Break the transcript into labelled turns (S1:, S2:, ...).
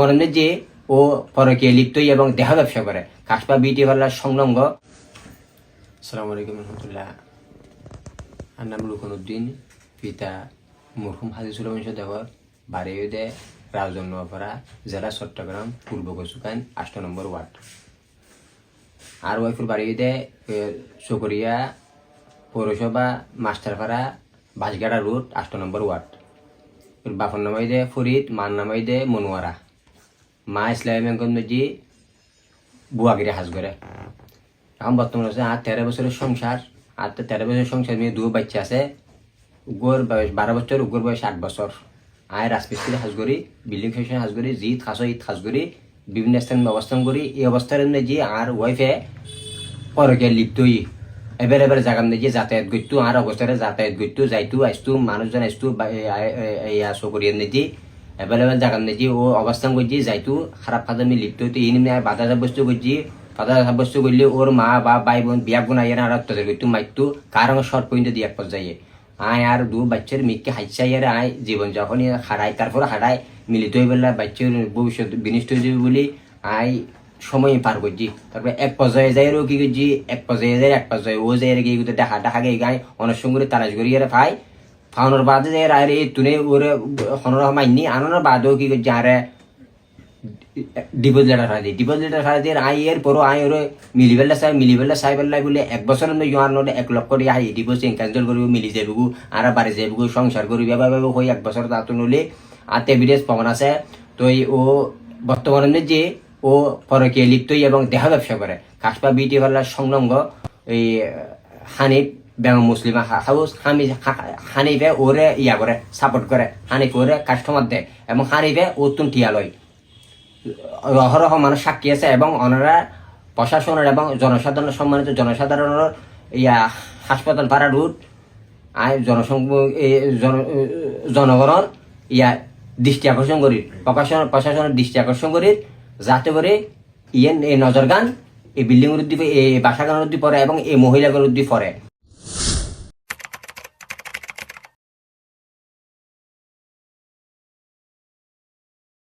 S1: বর্তমানে যে ও পরকে লিপ্ত এবং দেহ ব্যবসা করে। কাশপা বিউটি পার্লার সংলগ্ন। সালাম আলাইকুম রহমতুল্লাহ। আর নাম লুকনুদ্দিন পিতা মরহুম হাজিসুল দেবর বাড়ি দে রাজন্নপাড়া জেলা চট্টগ্রাম, পূর্ব কচুকান আষ্ট নম্বর ওয়ার্ড। আর ওয়াইফুর বাড়ি দে চকরিয়া পৌরসভা, মাস্টারপাড়া, বাঁশগাড়া রোড, আষ্ট নম্বর ওয়ার্ড। বাপর নামাই দে ফরিদ, মার নামাই দে মনোয়ারা। মা ইসলামী বেঙ্গজি বুয়াগিরি হাজ করে এখন বর্তমানে হচ্ছে আর তেরো বছরের সংসার আর তো তেরো বছরের সংসার মেয়ে দু বাচ্চা আছে উগর বয়স বারো বছর উগর বয়স আট বছর আয় রাজমিস্ত্রি হাজ করি বিল্ডিং ফেশন হাজ করি জিত খাস ঈদ খাস করি বিভিন্ন স্থান অবস্থান করি এই অবস্থার যে আর ওয়াইফে পরকে লিপ্তই এবার এবার জাগাম যে যাতায়াত করতো আর অবস্থারে যাতায়াত করতো যাইতো আসতো মানুষজন আসতো ইয়া চকরিয়ার নিজি এবার এবার জাগাম নিজি ও অবস্থান করছি, যাইতো খারাপ কাজে লিপ্ত হইতো এই নিয়ে বাধা সাব্যস্ত করছি। বাধা সাব্যস্ত করলে ওর মা বা ভাই বোন বিয়া গুণ আইয়ার আর অত্যাচার করতো। মাইতো কারণ শর্ট পয়েন্ট দিয়ে এক পর্যায়ে। আয় আর দু বাচ্চার মিককে হাইচাইয়ারে আয় জীবন যখন হারায়, তারপরে হারায়, মিলিত হয়ে বেলা বাচ্চার ভবিষ্যৎ বিনিষ্ট হয়ে যাবে বলে আয় সময় পার করছি। তারপরে এক পর্যায়ে যাই আর কি করছি? এক পর্যায়ে যাই এক পর্যায়ে ও যাই কি দেখা দেখা গে গায় অনেক সঙ্গে তালাশ করি আর পাই ফাউনের বাদে যে আর এই তুনে ওরে হনর মাইনি আনানোর বাদেও কি করছি আরে ডিপোজিট লেটার খাই দিই ডিপোজিট লেটার খাই দিয়ে আই এর পরও আই ওরে মিলিবেলা চাই মিলিবেলা চাই পেলাই বলে এক বছর মধ্যে জোয়ার নলে এক লক্ষ দিয়ে আই ডিপোজিট ক্যান্সেল করিব মিলি যাবগু আর বাড়ি যাবগু সংসার করিব এবার হই এক বছর তাতো নলে আর এভিডেন্স পাওয়া আছে তো ও বর্তমানে যে ও পরকে লিপ্ত এবং দেহ ব্যবসা করে কাশপা বিউটি পার্লার সংলগ্ন এই হানিফ ব্যাং মুসলিম হাউস হামি হানিফে ওরে ইয়া করে সাপোর্ট করে, হানিফ ওরে কাস্টমার দেয় এবং হানিফে তুন টিয়া লয়। অহরহ মানুষ সাক্ষী আছে এবং ওনারা প্রশাসনের এবং জনসাধারণের সম্মানিত জনসাধারণের ইয়া হাসপাতাল পাড়া রুট আয় জনসংঘ জনগণের ইয়া দৃষ্টি আকর্ষণ করি, প্রকাশন প্রশাসনের দৃষ্টি আকর্ষণ করি, যাতে করে ইয়েন এই নজরগান এই বিল্ডিং উদ্দি এই বাসাগান উদ্দি পড়ে এবং এই মহিলাগুলোর উদ্দি পড়ে।